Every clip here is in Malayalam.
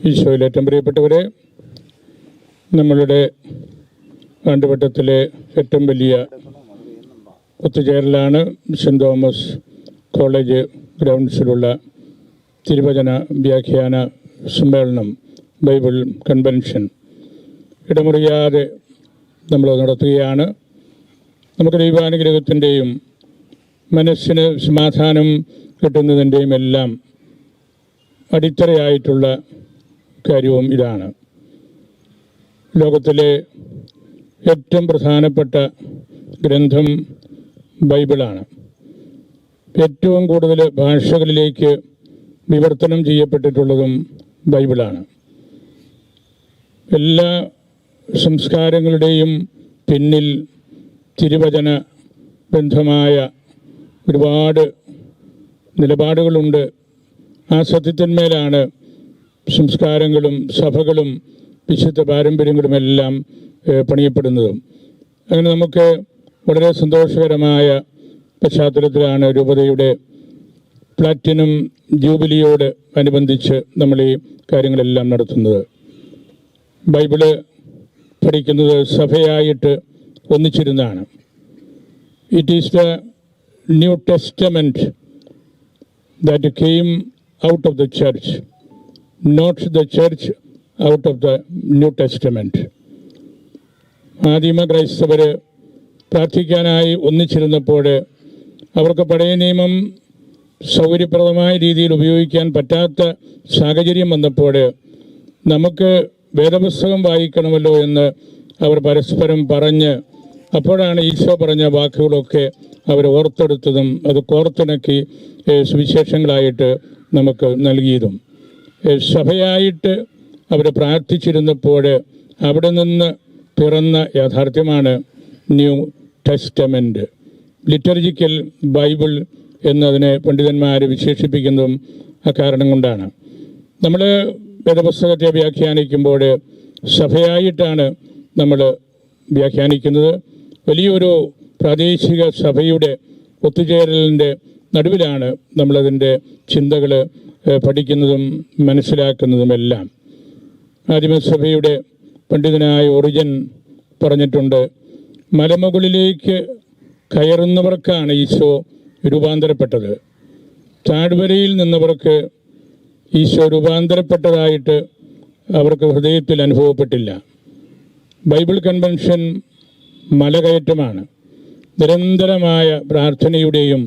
ഈശോയിൽ ഏറ്റവും പ്രിയപ്പെട്ടവരെ നമ്മളുടെ ആണ്ടുവട്ടത്തിലെ ഏറ്റവും വലിയ ഒത്തുചേരലാണ് സെന്റ് തോമസ് കോളേജ് ഗ്രൗണ്ട്സിലുള്ള തിരുവചന വ്യാഖ്യാന സമ്മേളനം ബൈബിൾ കൺവെൻഷൻ. ഇടമുറിയാതെ നമ്മൾ നടത്തുകയാണ്. നമുക്ക് ദൈവാനുഗ്രഹത്തിന്റെയും മനസ്സിന് സമാധാനം കിട്ടുന്നതിന്റെയും എല്ലാം അടിത്തറയായിട്ടുള്ള കാര്യവും ഇതാണ്. ലോകത്തിലെ ഏറ്റവും പ്രധാനപ്പെട്ട ഗ്രന്ഥം ബൈബിളാണ്. ഏറ്റവും കൂടുതൽ ഭാഷകളിലേക്ക് വിവർത്തനം ചെയ്യപ്പെട്ടിട്ടുള്ളതും ബൈബിളാണ്. എല്ലാ സംസ്കാരങ്ങളുടെയും പിന്നിൽ തിരുവചന ബന്ധമായ ഒരുപാട് നിലപാടുകളുണ്ട്. ആ സത്യത്തിന്മേലാണ് സംസ്കാരങ്ങളും സഭകളും വിശുദ്ധ പാരമ്പര്യങ്ങളും എല്ലാം പണിയപ്പെടുന്നതും. അങ്ങനെ നമുക്ക് വളരെ സന്തോഷകരമായ പശ്ചാത്തലത്തിലാണ് രൂപതയുടെ പ്ലാറ്റിനം ജൂബിലിയോട് അനുബന്ധിച്ച് നമ്മൾ ഈ കാര്യങ്ങളെല്ലാം നടത്തുന്നത്. ബൈബിൾ പഠിക്കുന്നത് സഭയായിട്ട് ഒന്നിച്ചിരുന്നാണ് it is the new testament that came out of the church, not the church out of the new Testament. ആദിമ ക്രൈസ്തവർ പ്രാർത്ഥിക്കാനായി ഒന്നിച്ചിരുന്നപ്പോൾ അവർക്ക് പഴയ നിയമം സൗകര്യപ്രദമായ രീതിയിൽ ഉപയോഗിക്കാൻ പറ്റാത്ത സാഹചര്യം വന്നപ്പോൾ നമുക്ക് വേദപുസ്തകം വായിക്കണമല്ലോ എന്ന് അവർ പരസ്പരം പറഞ്ഞ് അപ്പോഴാണ് ഈശോ പറഞ്ഞ വാക്കുകളൊക്കെ അവർ ഓർത്തെടുത്തതും അത് കോർത്തിണക്കി സുവിശേഷങ്ങളായിട്ട് നമുക്ക് നൽകിയതും സഭയായിട്ട് അവർ പ്രാർത്ഥിച്ചിരുന്നപ്പോൾ അവിടെ നിന്ന് പിറന്ന യാഥാർത്ഥ്യമാണ് ന്യൂ ടെസ്റ്റമെന്റ് ലിറ്റർജിക്കൽ ബൈബിൾ എന്നതിനെ പണ്ഡിതന്മാർ വിശേഷിപ്പിക്കുന്നതും കാരണം കൊണ്ടാണ്. നമ്മൾ വേദപുസ്തകത്തെ വ്യാഖ്യാനിക്കുമ്പോൾ സഭയായിട്ടാണ് നമ്മൾ വ്യാഖ്യാനിക്കുന്നത്. വലിയൊരു പ്രാദേശിക സഭയുടെ ഒത്തുചേരലിന്റെ നടുവിലാണ് നമ്മളതിന്റെ ചിന്തകൾ പഠിക്കുന്നതും മനസ്സിലാക്കുന്നതുമെല്ലാം ആദിമസഭയുടെ പണ്ഡിതനായ ഒറിജൻ പറഞ്ഞിട്ടുണ്ട് മലമുകളിലേക്ക് കയറുന്നവർക്കാണ് ഈശോ രൂപാന്തരപ്പെട്ടത്. താഴ്വരയിൽ നിന്നവർക്ക് ഈശോ രൂപാന്തരപ്പെട്ടതായിട്ട് അവർക്ക് ഹൃദയത്തിൽ അനുഭവപ്പെട്ടില്ല. ബൈബിൾ കൺവെൻഷൻ മലകയറ്റമാണ്. നിരന്തരമായ പ്രാർത്ഥനയുടെയും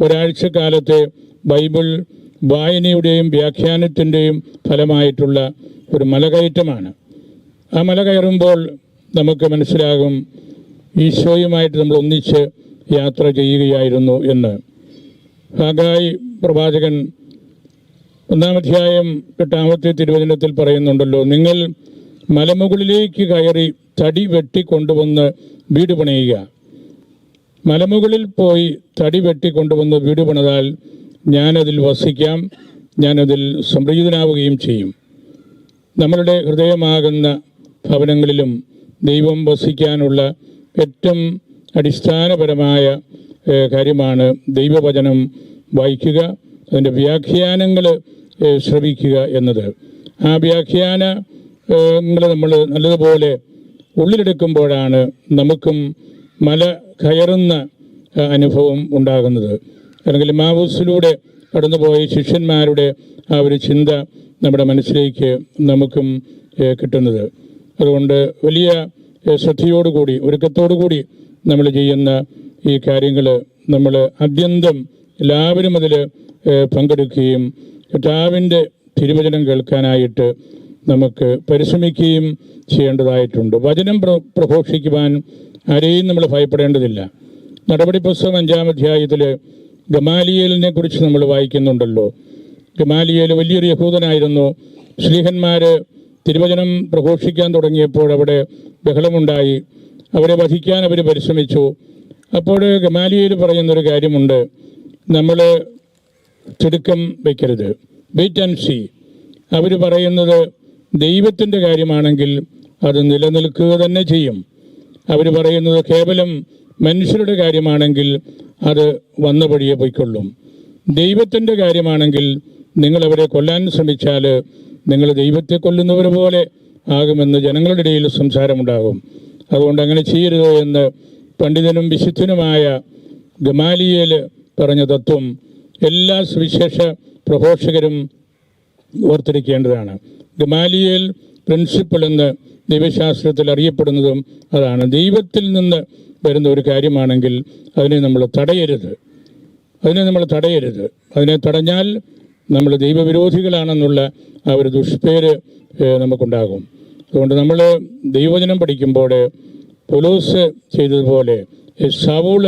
ഒരാഴ്ചക്കാലത്തെ ബൈബിൾ വായനയുടെയും വ്യാഖ്യാനത്തിന്റെയും ഫലമായിട്ടുള്ള ഒരു മലകയറ്റമാണ്. ആ മല കയറുമ്പോൾ നമുക്ക് മനസ്സിലാകും ഈശോയുമായിട്ട് നമ്മൾ ഒന്നിച്ച് യാത്ര ചെയ്യുകയായിരുന്നു എന്ന്. ഹാഗായി പ്രവാചകൻ ഒന്നാമധ്യായം എട്ടാമത്തെ തിരുവചനത്തിൽ പറയുന്നുണ്ടല്ലോ നിങ്ങൾ മലമുകളിലേക്ക് കയറി തടി വെട്ടി കൊണ്ടുവന്ന് വീട് പണിയുക. മലമുകളിൽ പോയി തടി വെട്ടി കൊണ്ടുവന്ന് വീട് പണിതാൽ ഞാനതിൽ വസിക്കാം ഞാനതിൽ സംപ്രീതനാവുകയും ചെയ്യും. നമ്മളുടെ ഹൃദയമാകുന്ന ഭവനങ്ങളിലും ദൈവം വസിക്കാനുള്ള ഏറ്റവും അടിസ്ഥാനപരമായ കാര്യമാണ് ദൈവവചനം വായിക്കുക അതിന്റെ വ്യാഖ്യാനങ്ങൾ ശ്രവിക്കുക എന്നത്. ആ വ്യാഖ്യാനങ്ങൾ നമ്മൾ നല്ലതുപോലെ ഉള്ളിലെടുക്കുമ്പോഴാണ് നമുക്കും മല കയറുന്ന അനുഭവം ഉണ്ടാകുന്നത്. അല്ലെങ്കിൽ മാവൂസിലൂടെ കടന്നുപോയ ശിഷ്യന്മാരുടെ ആ ഒരു ചിന്ത നമ്മുടെ മനസ്സിലേക്ക് നമുക്കും കിട്ടുന്നത്. അതുകൊണ്ട് വലിയ ശ്രദ്ധയോടുകൂടി ഒരുക്കത്തോടുകൂടി നമ്മൾ ചെയ്യുന്ന ഈ കാര്യങ്ങൾ നമ്മൾ അത്യന്തം എല്ലാവരും അതിൽ പങ്കെടുക്കുകയും കർത്താവിന്റെ തിരുവചനം കേൾക്കാനായിട്ട് നമുക്ക് പരിശ്രമിക്കുകയും ചെയ്യേണ്ടതായിട്ടുണ്ട്. വചനം പ്ര പ്രഘോഷിക്കുവാൻ ആരെയും നമ്മൾ ഭയപ്പെടേണ്ടതില്ല. നടപടി പുസ്തകം അഞ്ചാം അധ്യായത്തിൽ ഗമാലിയേലിനെ കുറിച്ച് നമ്മൾ വായിക്കുന്നുണ്ടല്ലോ. ഗമാലിയേൽ വലിയൊരു യഹൂദനായിരുന്നു. ശ്രീഹന്മാർ തിരുവചനം പ്രഘോഷിക്കാൻ തുടങ്ങിയപ്പോൾ അവിടെ ബഹളമുണ്ടായി. അവരെ വധിക്കാൻ അവർ പരിശ്രമിച്ചു. അപ്പോൾ ഗമാലിയേൽ പറയുന്നൊരു കാര്യമുണ്ട്. നമ്മൾ തിടുക്കം വയ്ക്കരുത് വെയിറ്റ് ആൻഡ് സി അവർ പറയുന്നത് ദൈവത്തിന്റെ കാര്യമാണെങ്കിൽ അത് നിലനിൽക്കുക തന്നെ ചെയ്യും. അവർ പറയുന്നത് കേവലം മനുഷ്യരുടെ കാര്യമാണെങ്കിൽ അത് വന്ന വഴിയെ പോയിക്കൊള്ളും. ദൈവത്തിന്റെ കാര്യമാണെങ്കിൽ നിങ്ങൾ അവരെ കൊല്ലാൻ ശ്രമിച്ചാൽ നിങ്ങൾ ദൈവത്തെ കൊല്ലുന്നവർ പോലെ ആകുമെന്ന് ജനങ്ങളുടെ ഇടയിൽ സംസാരമുണ്ടാകും. അതുകൊണ്ട് അങ്ങനെ ചെയ്യരുത് എന്ന് പണ്ഡിതനും വിശുദ്ധനുമായ ഗമാലിയേൽ പറഞ്ഞ തത്വം എല്ലാ സുവിശേഷ പ്രഘോഷകരും ഓർത്തിരിക്കേണ്ടതാണ്. ഗമാലിയേൽ പ്രിൻസിപ്പിൾ എന്ന് ദൈവശാസ്ത്രത്തിൽ അറിയപ്പെടുന്നതും അതാണ്. ദൈവത്തിൽ നിന്ന് വരുന്ന ഒരു കാര്യമാണെങ്കിൽ അതിനെ നമ്മൾ തടയരുത്. അതിനെ നമ്മൾ തടയരുത്. അതിനെ തടഞ്ഞാൽ നമ്മൾ ദൈവവിരോധികളാണെന്നുള്ള ആ ഒരു ദുഷ്പേര് നമുക്കുണ്ടാകും. അതുകൊണ്ട് നമ്മൾ ദൈവവചനം പഠിക്കുമ്പോൾ പൗലോസ് ചെയ്തതുപോലെ സവൂൾ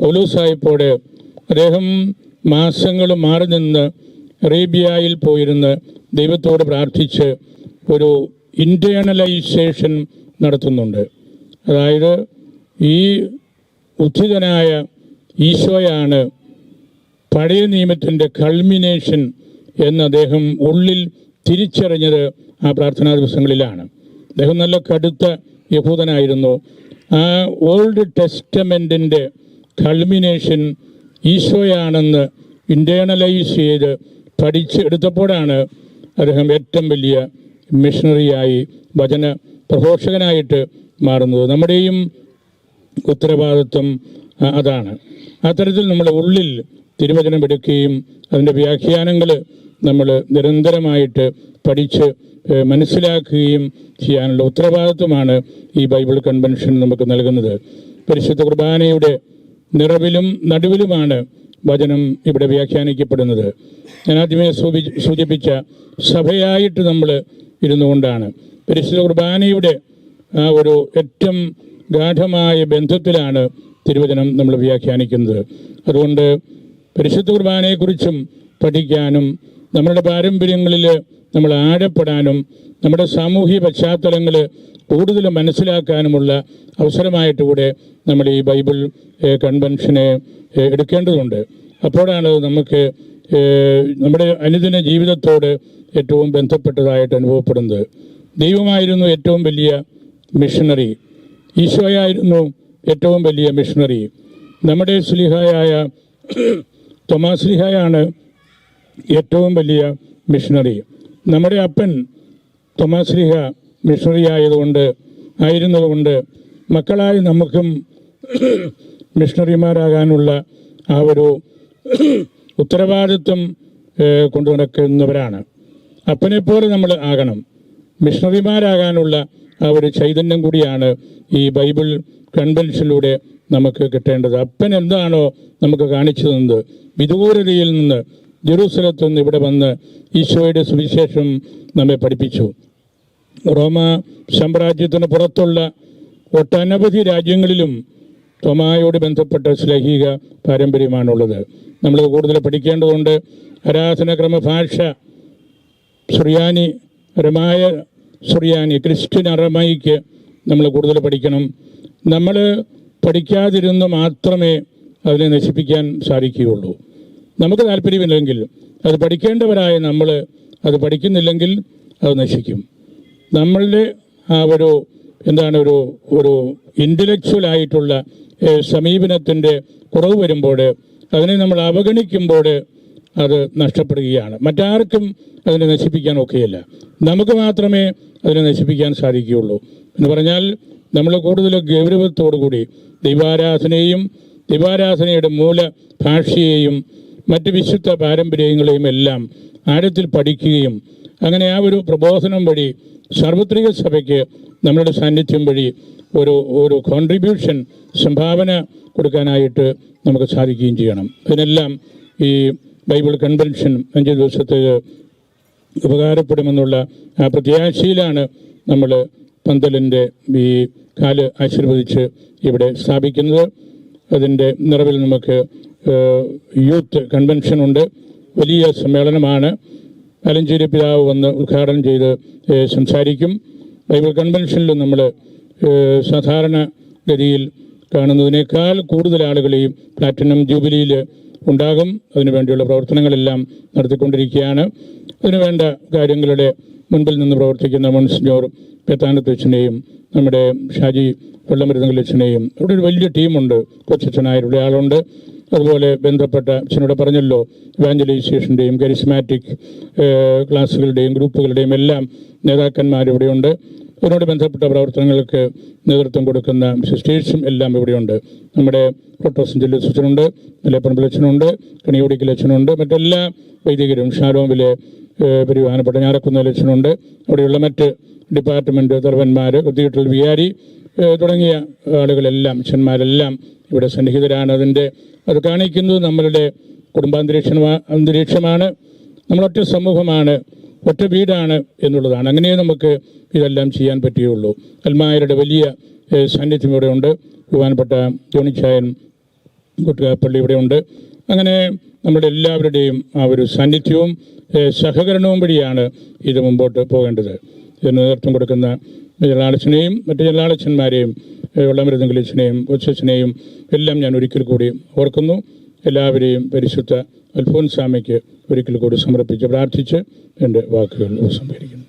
പൗലോസായപ്പോൾ അദ്ദേഹം മാസങ്ങൾ മാറി നിന്ന് അറേബ്യയിൽ പോയിരുന്ന് ദൈവത്തോട് പ്രാർത്ഥിച്ച് ഒരു ഇന്റേണലൈസേഷൻ നടത്തുന്നുണ്ട്. അതായത് ഈ ഉദ്ധിതനായ ഈശോയാണ് പഴയ നിയമത്തിന്റെ കൾമിനേഷൻ എന്ന് അദ്ദേഹം ഉള്ളിൽ തിരിച്ചറിഞ്ഞത് ആ പ്രാർത്ഥനാ ദിവസങ്ങളിലാണ്. അദ്ദേഹം നല്ല കടുത്ത യഹൂദനായിരുന്നു. ആ ഓൾഡ് ടെസ്റ്റമെന്റിന്റെ കൾമിനേഷൻ ഈശോയാണെന്ന് ഇന്റേണലൈസ് ചെയ്ത് പഠിച്ചെടുത്തപ്പോഴാണ് അദ്ദേഹം ഏറ്റവും വലിയ മിഷണറിയായി വചന പ്രഘോഷകനായിട്ട് മാറുന്നത്. നമ്മുടെയും ഉത്തരവാദിത്വം അതാണ്. അത്തരത്തിൽ നമ്മുടെ ഉള്ളിൽ തിരുവചനം എടുക്കുകയും അതിന്റെ വ്യാഖ്യാനങ്ങൾ നമ്മൾ നിരന്തരമായിട്ട് പഠിച്ച് മനസ്സിലാക്കുകയും ചെയ്യാനുള്ള ഉത്തരവാദിത്വമാണ് ഈ ബൈബിൾ കൺവെൻഷൻ നമുക്ക് നൽകുന്നത്. പരിശുദ്ധ കുർബാനയുടെ നിറവിലും നടുവിലുമാണ് വചനം ഇവിടെ വ്യാഖ്യാനിക്കപ്പെടുന്നത്. ഞാൻ ആദ്യമേ സൂചിപ്പിച്ച സഭയായിട്ട് നമ്മൾ ഇരുന്നുകൊണ്ടാണ്. പരിശുദ്ധ കുർബാനയുടെ ആ ഒരു ഏറ്റവും ഗാഠമായ ബന്ധത്തിലാണ് തിരുവചനം നമ്മൾ വ്യാഖ്യാനിക്കുന്നത്. അതുകൊണ്ട് പരിശുദ്ധ കുർബാനയെക്കുറിച്ചും പഠിക്കാനും നമ്മളുടെ പാരമ്പര്യങ്ങളിൽ നമ്മൾ ആഴപ്പെടാനും നമ്മുടെ സാമൂഹിക പശ്ചാത്തലങ്ങൾ കൂടുതൽ മനസ്സിലാക്കാനുമുള്ള അവസരമായിട്ട് കൂടെ നമ്മൾ ഈ ബൈബിൾ കൺവെൻഷനെ എടുക്കേണ്ടതുണ്ട്. അപ്പോഴാണ് നമുക്ക് നമ്മുടെ അനുദിന ജീവിതത്തോട് ഏറ്റവും ബന്ധപ്പെട്ടതായിട്ട് അനുഭവപ്പെടുന്നത്. ദൈവമായിരുന്നു ഏറ്റവും വലിയ മിഷണറി ഈശോയായിരുന്നു ഏറ്റവും വലിയ മിഷണറി നമ്മുടെ സ്ലിഹായായ തോമാസ് സ്ലിഹായാണ് ഏറ്റവും വലിയ മിഷണറി നമ്മുടെ അപ്പൻ തോമാസ് സ്ലിഹ മിഷണറി ആയതുകൊണ്ട് ആയിരുന്നതുകൊണ്ട് മക്കളായി നമുക്കും മിഷണറിമാരാകാനുള്ള ആ ഒരു ഉത്തരവാദിത്വം കൊണ്ടു നടക്കുന്നവരാണ് അപ്പനെപ്പോലെ നമ്മൾ ആകണം. മിഷണറിമാരാകാനുള്ള ആ ഒരു ചൈതന്യം കൂടിയാണ് ഈ ബൈബിൾ കൺവെൻഷനിലൂടെ നമുക്ക് കിട്ടേണ്ടത്. അപ്പൻ എന്താണോ നമുക്ക് കാണിച്ചു തന്നത്. വിദൂരതയിൽ നിന്ന് ജെറൂസലത്തു നിന്ന് ഇവിടെ വന്ന് ഈശോയുടെ സുവിശേഷം നമ്മെ പഠിപ്പിച്ചു. റോമ സാമ്രാജ്യത്തിന് പുറത്തുള്ള ഒട്ടനവധി രാജ്യങ്ങളിലും തോമായോട് ബന്ധപ്പെട്ട ശ്ലൈഹിക പാരമ്പര്യമാണുള്ളത്. നമ്മൾ കൂടുതൽ പഠിക്കേണ്ടതുണ്ട് ആരാധനക്രമ ഭാഷ സുറിയാനി അരമായ സുറിയാനി ക്രിസ്ത്യൻ അറമയ്ക്ക് നമ്മൾ കൂടുതൽ പഠിക്കണം. നമ്മൾ പഠിക്കാതിരുന്ന് മാത്രമേ അതിനെ നശിപ്പിക്കാൻ സാധിക്കുകയുള്ളൂ. നമുക്ക് താല്പര്യമില്ലെങ്കിൽ അത് പഠിക്കേണ്ടവരായ നമ്മൾ അത് പഠിക്കുന്നില്ലെങ്കിൽ അത് നശിക്കും. നമ്മളുടെ ആ ഒരു എന്താണ് ഒരു ഒരു ഇന്റലക്ച്വൽ ആയിട്ടുള്ള സമീപനത്തിന്റെ കുറവ് വരുമ്പോൾ അതിനെ നമ്മൾ അവഗണിക്കുമ്പോൾ അത് നഷ്ടപ്പെടുകയാണ്. മറ്റാർക്കും അതിനെ നശിപ്പിക്കാൻ ഒക്കെയില്ല. നമുക്ക് മാത്രമേ അതിനെ നശിപ്പിക്കാൻ സാധിക്കുകയുള്ളൂ. എന്ന് പറഞ്ഞാൽ നമ്മൾ കൂടുതൽ ഗൗരവത്തോടു കൂടി ദൈവാരാധനയെയും ദൈവാരാധനയുടെ മൂല ഭാഷയെയും മറ്റ് വിശുദ്ധ പാരമ്പര്യങ്ങളെയും എല്ലാം ആഴത്തിൽ പഠിക്കുകയും അങ്ങനെ ആ ഒരു പ്രബോധനം വഴി സാർവത്രിക സഭയ്ക്ക് നമ്മളുടെ സാന്നിധ്യം വഴി ഒരു ഒരു കോൺട്രിബ്യൂഷൻ സംഭാവന കൊടുക്കാനായിട്ട് നമുക്ക് സാധിക്കുകയും ചെയ്യണം. അതിനെല്ലാം ഈ ബൈബിൾ കൺവെൻഷൻ അഞ്ച് ദിവസത്തേക്ക് ഉപകാരപ്പെടുമെന്നുള്ള ആ പ്രത്യാശയിലാണ് നമ്മൾ പന്തലിന്റെ ഈ കാൽ ആശീർവദിച്ച് ഇവിടെ സ്ഥാപിക്കുന്നത്. അതിന്റെ നിറവിൽ നമുക്ക് യൂത്ത് കൺവെൻഷനുണ്ട് വലിയ സമ്മേളനമാണ്. അലഞ്ചേരി പിതാവ് വന്ന് ഉദ്ഘാടനം ചെയ്ത് സംസാരിക്കും. ബൈബിൾ കൺവെൻഷനിൽ നമ്മൾ സാധാരണ ഗതിയിൽ കാണുന്നതിനേക്കാൾ കൂടുതൽ ആളുകൾ ഈ പ്ലാറ്റിനം ജൂബിലിയിൽ ഉണ്ടാകും. അതിനുവേണ്ടിയുള്ള പ്രവർത്തനങ്ങളെല്ലാം നടത്തിക്കൊണ്ടിരിക്കുകയാണ്. അതിനുവേണ്ട കാര്യങ്ങളുടെ മുൻപിൽ നിന്ന് പ്രവർത്തിക്കുന്ന മോൺസിഞ്ഞോർ പേത്താനത്തച്ഛനെയും നമ്മുടെ ഷാജി വെള്ളമരുന്നകലച്ഛനെയും അവിടെ ഒരു വലിയ ടീമുണ്ട്. കൊച്ചച്ഛനായ ആളുണ്ട് അതുപോലെ ബന്ധപ്പെട്ട അച്ഛനോട് പറഞ്ഞല്ലോ ഇവാഞ്ചലൈസേഷന്റെയും കരിസ്മാറ്റിക് ക്ലാസ്സുകളുടെയും ഗ്രൂപ്പുകളുടെയും എല്ലാം നേതാക്കന്മാർ ഇവിടെയുണ്ട് ഇതിനോട് ബന്ധപ്പെട്ട പ്രവർത്തനങ്ങൾക്ക് നേതൃത്വം കൊടുക്കുന്ന സിസ്റ്റേഴ്സും എല്ലാം ഇവിടെയുണ്ട്. നമ്മുടെ ജില്ലസ് അച്ഛനുണ്ട് നിലപ്പറമ്പിൽ അച്ഛനുണ്ട് കണിയോടിക്കൽ അച്ഛനുണ്ട് മറ്റെല്ലാ വൈദികരും ഷാലോമിലെ പെരുവാനപ്പെട്ട ഞാറക്കുന്നൽ അച്ഛനുണ്ട്. അവിടെയുള്ള മറ്റ് ഡിപ്പാർട്ട്മെന്റ് തലവന്മാർ കുത്തിയിട്ടുള്ള ഏഹ്, തുടങ്ങിയ ആളുകളെല്ലാം അച്ഛന്മാരെല്ലാം ഇവിടെ സന്നിഹിതരാണ്. അതിന്റെ അത് കാണിക്കുന്നത് നമ്മളുടെ കുടുംബാന്തരീക്ഷ അന്തരീക്ഷമാണ്. നമ്മളൊറ്റ സമൂഹമാണ് ഒറ്റ വീടാണ് എന്നുള്ളതാണ്. അങ്ങനെ നമുക്ക് ഇതെല്ലാം ചെയ്യാൻ പറ്റുകയുള്ളൂ. അൽമായരുടെ വലിയ സാന്നിധ്യം ഇവിടെ ഉണ്ട്. ബഹുമാനപ്പെട്ട ജോണിച്ചായൻ ഇവിടെ ഉണ്ട്. അങ്ങനെ നമ്മുടെ എല്ലാവരുടെയും ആ ഒരു സാന്നിധ്യവും സഹകരണവും വഴിയാണ് ഇത് മുമ്പോട്ട് പോകേണ്ടത്. നേതൃത്വം കൊടുക്കുന്ന ജലാളച്ചനെയും മറ്റ് ജലാളച്ചന്മാരെയും വെള്ളമരുതങ്കലച്ചനെയും കൊച്ചച്ഛനെയും എല്ലാം ഞാൻ ഒരിക്കൽ കൂടി ഓർക്കുന്നു. എല്ലാവരെയും പരിശുദ്ധ അൽഫോൻസാമയ്ക്ക് ഒരിക്കൽ കൂടി സമർപ്പിച്ച് പ്രാർത്ഥിച്ച് എന്റെ വാക്കുകൾ ഉപസംഹരിക്കുന്നു.